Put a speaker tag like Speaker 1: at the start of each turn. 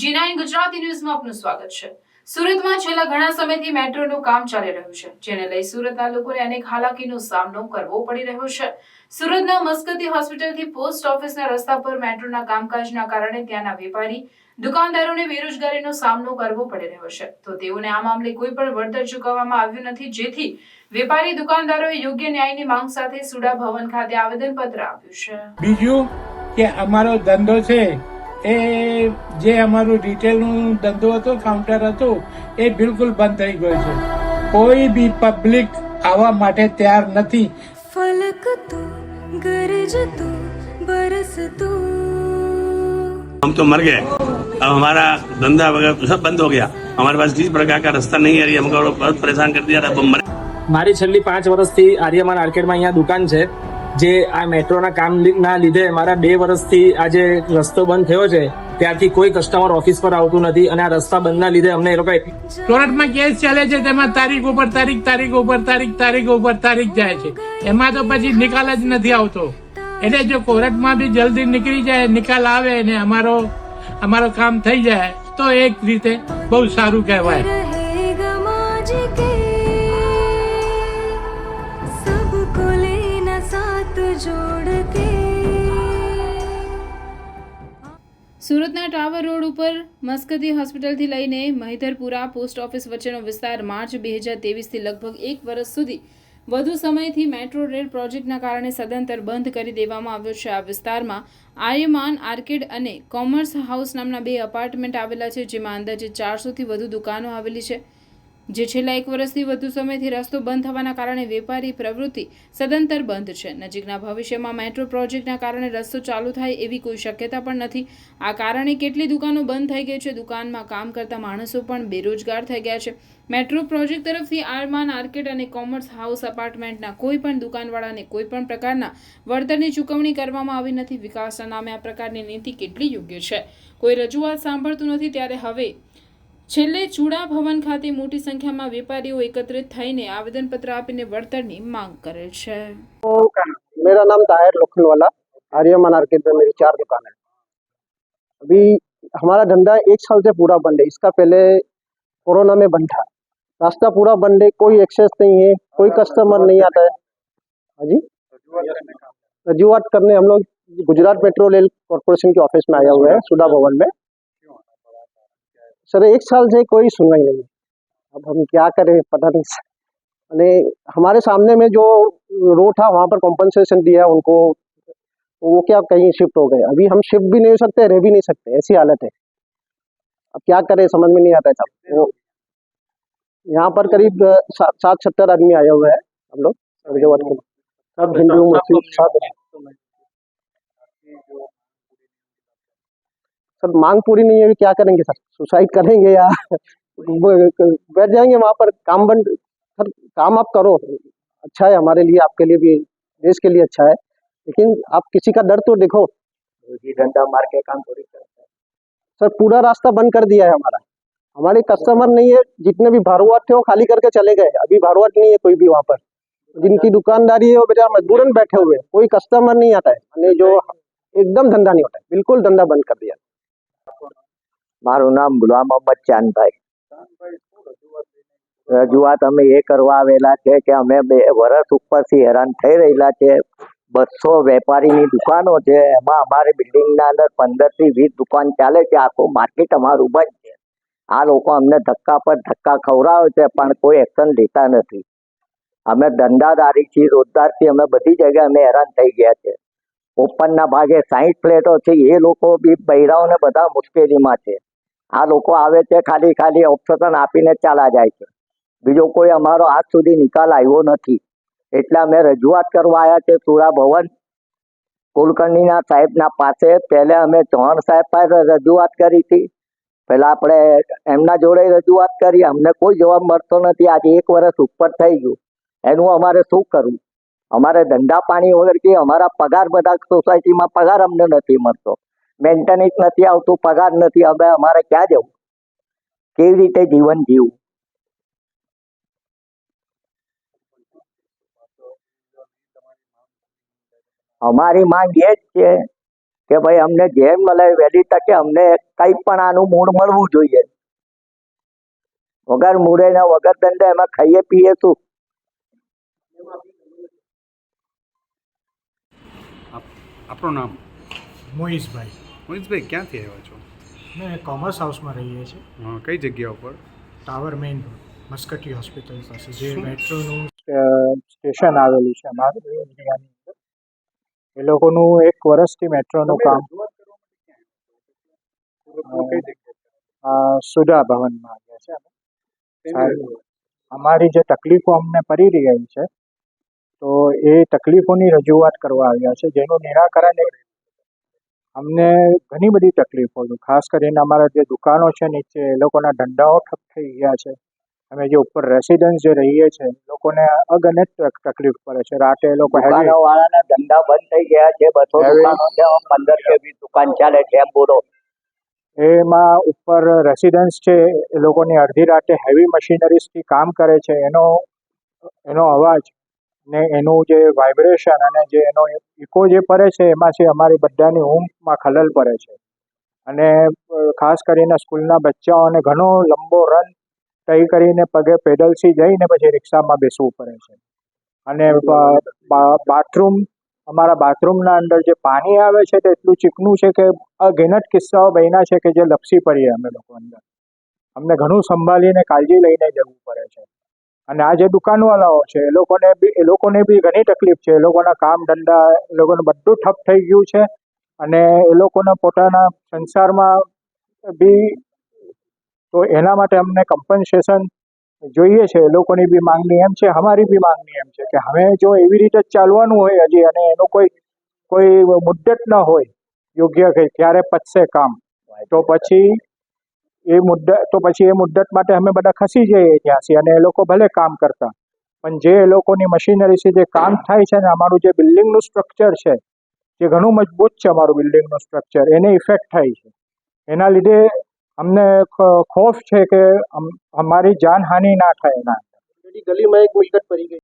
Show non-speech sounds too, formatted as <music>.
Speaker 1: જી ગુજરાતી ન્યૂઝમાં આપનું સ્વાગત છે. સુરતમાં છેલ્લા ઘણા સમયથી મેટ્રોનું કામ ચાલી રહ્યું છે, જેને લઈ સુરતના લોકોને અનેક હાલાકીનો સામનો કરવો પડી રહ્યો છે. સુરતના મસ્કતી હોસ્પિટલથી પોસ્ટ ઓફિસના રસ્તા પર મેટ્રોના કામકાજના કારણે ત્યાંના વેપારી, દુકાનદારોને બેરોજગારીનો સામનો કરવો પડી રહ્યો છે. તો તેઓને આ મામલે કોઈ પણ વળતર ચૂકવવામાં આવ્યું નથી, જેથી વેપારી દુકાનદારોએ યોગ્ય ન્યાયની માંગ સાથે સુડા ભવન ખાતે આવેદનપત્ર આપ્યું છે.
Speaker 2: બીજું કે અમારો ધંધો છે એ જે અમારું રિટેલનું ધંધો હતો કાઉન્ટર હતું એ બિલકુલ બંધ થઈ ગયો છે કોઈ બી પબ્લિક આવવા માટે તૈયાર નથી
Speaker 3: फलक तू गरज तू बरस तू
Speaker 4: हम तो मर गए अब हमारा धंधा वगैरह सब बंद हो गया हमारे पास किसी प्रकार का रास्ता नहीं आ रही हमको बहुत परेशान कर दिया अब हम मर
Speaker 5: મારી છેલ્લી પાંચ વર્ષથી આર્યમાન આર્કેડમાં અહીંયા દુકાન છે જે આ મેટ્રોના કામના લીધે મારા બે વર્ષથી આ જે રસ્તો બંધ થયો છે ત્યારથી કોઈ કસ્ટમર ઓફિસ પર આવતું નથી અને આ રસ્તા બંધના લીધે અમને એ લોકો
Speaker 2: કોર્ટમાં કેસ ચાલે છે તેમાં તારીખ ઉપર તારીખ તારીખ ઉપર તારીખ તારીખ ઉપર તારીખ જાય છે. એમાં તો પછી નિકાલ જ નથી આવતો. એટલે જો કોર્ટમાં બી જલ્દી નીકળી જાય નિકાલ આવે ને અમારો અમારો કામ થઈ જાય તો એક રીતે બહુ સારું કહેવાય.
Speaker 1: સુરતના ટાવર રોડ ઉપર મસ્કતી હોસ્પિટલથી લઈને મહિધરપુરા પોસ્ટ ઓફિસ વચ્ચેનો વિસ્તાર માર્ચ બે હજાર તેવીસથી લગભગ એક વર્ષ સુધી વધુ સમયથી મેટ્રો રેલ પ્રોજેક્ટના કારણે સદંતર બંધ કરી દેવામાં આવ્યો છે. આ વિસ્તારમાં આર્યમાન આર્કેડ અને કોમર્સ હાઉસ નામના બે અપાર્ટમેન્ટ આવેલા છે, જેમાં અંદાજે ચારસોથી વધુ દુકાનો આવેલી છે. જે છેલ્લા એક વર્ષથી વધુ સમયથી રસ્તો બંધ થવાના કારણે વેપારી પ્રવૃત્તિ સદંતર બંધ છે. નજીકના ભવિષ્યમાં મેટ્રો પ્રોજેક્ટના કારણે રસ્તો ચાલુ થાય એવી કોઈ શક્યતા પણ નથી. આ કારણે કેટલી દુકાનો બંધ થઈ ગઈ છે. દુકાનમાં કામ કરતા માણસો પણ બેરોજગાર થઈ ગયા છે. મેટ્રો પ્રોજેક્ટ તરફથી આરમાન આર્કેડ અને કોમર્સ હાઉસ અપાર્ટમેન્ટના કોઈ પણ દુકાનવાળાને કોઈ પણ પ્રકારના વળતરની ચૂકવણી કરવામાં આવી નથી. વિકાસના નામે આ પ્રકારની નીતિ કેટલી યોગ્ય છે? કોઈ રજૂઆત સાંભળતું નથી. ત્યારે હવે છેલ્લે ચૂડા ભવન ખાતે મોટી સંખ્યામાં વેપારીઓ એકત્રિત થઈને આવેદનપત્ર આપીને વળતરની માંગ કરે છે
Speaker 6: मेरा नाम ताहिर लोखंडवाला आर्यमान मार्केट में मेरी चार दुकान है अभी हमारा धंधा एक साल से पूरा बंद है इसका पहले कोरोना में बंद था रास्ता पूरा बंद है कोई एक्सेस नहीं है कोई कस्टमर नहीं आता है हाँ जी रजूआत करने हम लोग गुजरात मेट्रो रेल कॉरपोरेशन के ऑफिस में आया हुआ है सुधा भवन में सर एक साल से कोई सुनवाई नहीं अब हम क्या करें पता नहीं અને हमारे सामने में जो रोड था वहाँ पर कॉम्पनसेशन दिया उनको वो क्या कहीं शिफ्ट हो गए। अभी हम शिफ्ट भी नहीं हो सकते रह भी नहीं सकते ऐसी हालत है। अब क्या करें समझ में नहीं आता है सब। वो यहाँ पर करीब सात सत्तर आदमी आए हुए हैं हम लोग। सब हिंदू मुस्लिम सब सब मांग पूरी नहीं है क्या करेंगे सर सुसाइड करेंगे या <laughs> बैठ जाएँगे वहाँ पर। काम बंद सर काम आप करो। अच्छा है हमारे लिए आपके लिए भी देश के लिए अच्छा है। लेकिन आप किसी का डर तो देखो।
Speaker 7: धंधा मार के काम थोड़ी करता है।
Speaker 6: सर पूरा रास्ता बंद कर दिया है हमारा। हमारे कस्टमर नहीं है जितने भी भारुआट थे वो खाली करके चले गए। अभी भारुआट नहीं है कोई भी वहाँ पर। जिनकी दुकानदारी है वो बेचारा मजबूरन बैठे हुए हैं। कोई कस्टमर नहीं आता है। जो एकदम धंधा नहीं होता है। बिल्कुल धंधा बंद कर दिया।
Speaker 7: મારું નામ ગુલામ મોહમ્મદ ચાંદભાઈ. રજૂઆત અમે એ કરવા આવેલા છે કે અમે બે વર્ષ ઉપરથી હેરાન થઈ રહેલા છે. બસો વેપારીની દુકાનો છે. એમાં અમારી બિલ્ડિંગના અંદર પંદરથી વીસ દુકાન ચાલે છે. આખું માર્કેટ અમારું બંધ છે. આ લોકો અમને ધક્કા પર ધક્કા ખવડાવે છે, પણ કોઈ એક્શન લેતા નથી. અમે ધંધાદારી છીએ રોજદારથી અમે બધી જગ્યાએ અમે હેરાન થઈ ગયા છે. ઓપનના ભાગે સાઈઠ ફ્લેટો છે. એ લોકો બી બૈરાઓને બધા મુશ્કેલીમાં છે. આ લોકો આવે છે, ખાલી ખાલી ઓપ્શન આપીને ચાલા જાય છે. બીજો કોઈ અમારો આજ સુધી નિકાલ આવ્યો નથી. એટલે અમે રજૂઆત કરવા આવ્યા છે, સુરા ભવન. કુલકર્ણીના સાહેબના પાસે પહેલા અમે ચૌહાણ સાહેબ પાસે રજૂઆત કરી હતી. પહેલાં આપણે એમના જોડે રજૂઆત કરી, અમને કોઈ જવાબ મળતો નથી. આજે એક વર્ષ ઉપર થઈ ગયું. એનું અમારે શું કરવું? અમારે ધંધા પાણી વગર કે અમારા પગાર બધા સોસાયટીમાં પગાર અમને નથી મળતો. મેન્ટેનન્સ નથી આવતું પગાર નથી હવે અમારે ક્યાં જવું? કેવી રીતે જીવન જીવવું અમારી માંગ એ જ છે કે ભાઈ અમને જેમ મળે વહેલી તકે અમને કંઈક પણ આનું મૂળ મળવું જોઈએ. વગર મૂળે ને વગર દંડે એમાં ખાઈએ પીએ શું?
Speaker 8: આપણું નામ?
Speaker 9: મોહિશભાઈ.
Speaker 8: મોહિતભાઈ ક્યાંથી આવ્યા છો?
Speaker 9: મેં કોમર્સ હાઉસમાં રહીએ છીએ.
Speaker 8: કઈ જગ્યા ઉપર?
Speaker 9: Tower main road Maskati hospital પાસે જે મેટ્રોનું સ્ટેશન આવેલું છે અમારું એ એરિયાની અંદર. એ લોકોનું એક વર્ષથી મેટ્રોનું કામ. સુધા ભવનમાં આવ્યા છે અમે. અમારી જે તકલીફો અમને પડી રહી છે તો એ તકલીફોની રજૂઆત કરવા આવ્યા છે જેનું નિરાકરણ એક અમને ઘણી બધી તકલીફો છે. ખાસ કરીને અમારા જે દુકાનો છે નીચે એ લોકોના ધંધાઓ ઠપ થઈ ગયા છે. અમે જે ઉપર રેસિડન્સ જે રહીએ છીએ લોકોને અગણિત તકલીફ પડે છે. રાતે એ લોકો
Speaker 7: વાળાના ધંધા બંધ થઈ ગયા છે. બસો દુકાનો છે. પંદર કે વીસ દુકાન ચાલે છે એમ બોલો.
Speaker 9: એમાં ઉપર રેસિડન્સ છે એ લોકોની અડધી રાતે હેવી મશીનરીઝથી કામ કરે છે. એનો એનો અવાજ ને એનું જે વાઇબ્રેશન અને જે એનો ઇકો જે પડે છે એમાંથી અમારી બધાની ઊંઘમાં ખલલ પડે છે. અને ખાસ કરીને સ્કૂલના બચ્ચાઓને ઘણો લંબો રન તય કરીને પગે પેડલથી જઈને પછી રિક્ષામાં બેસવું પડે છે. અને બાથરૂમ અમારા બાથરૂમના અંદર જે પાણી આવે છે તે એટલું ચીકણું છે કે અગિનત કિસ્સાઓ બન્યા છે કે જે લપસી પડીએ અમે લોકો અંદર. અમને ઘણું સંભાળીને કાળજી લઈને જવું પડે છે. અને આ જે દુકાનવાળાઓ છે, એ લોકોને બી, એ લોકોને બી ઘણી તકલીફ છે. એ લોકોના કામ ધંધા, એ લોકોનું બધું ઠપ થઈ ગયું છે. અને એ લોકોના પોતાના સંસારમાં બી, તો એના માટે અમને કમ્પન્સેશન જોઈએ છે. એ લોકોની બી માંગણી એમ છે, અમારી બી માંગણી એમ છે કે હવે જો એવી રીતે જ ચાલવાનું હોય હજી અને એનો કોઈ કોઈ મુદ્દત ન હોય, યોગ્ય કંઈ ક્યારે પચશે કામ, તો પછી એ મુદ્દત, તો પછી એ મુદ્દત માટે અમે બધા ખસી જઈએ ત્યાંથી અને એ લોકો ભલે કામ કરતા. પણ જે એ લોકોની મશીનરીથી જે કામ થાય છે ને અમારું જે બિલ્ડિંગનું સ્ટ્રક્ચર છે, જે ઘણું મજબૂત છે અમારું બિલ્ડિંગનું સ્ટ્રક્ચર એને ઇફેક્ટ થાય છે. એના લીધે અમને ખોફ છે કે અમારી જાનહાનિ ના થાય એના.
Speaker 6: ગલીમાં એક મિલકત પડી ગઈ.